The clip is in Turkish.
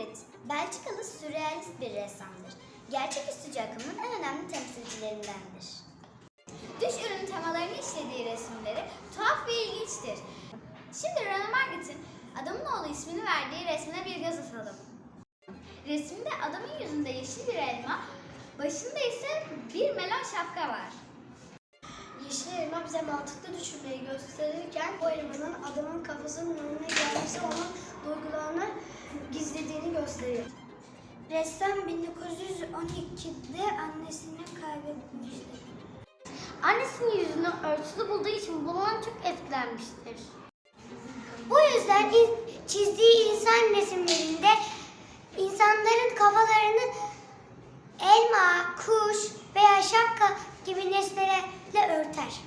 Magritte, Belçikalı sürrealist bir ressamdır. Gerçeküstü akımın en önemli temsilcilerindendir. Düş ürün temalarını işlediği resimleri tuhaf ve ilginçtir. Şimdi René Magritte'in Adamın Oğlu ismini verdiği resmine bir göz atalım. Resimde adamın yüzünde yeşil bir elma, başında ise bir melon şapka var. Yeşil elma bize mantıklı düşünmeyi gösterirken bu elmanın adamın kafasının önüne gelmesi onun duygularını. Ressam 1912'de annesini kaybetmiştir. Annesinin yüzünü örtülü bulduğu için bundan çok etkilenmiştir. Bu yüzden çizdiği insan resimlerinde insanların kafalarını elma, kuş veya şapka gibi nesnelerle örter.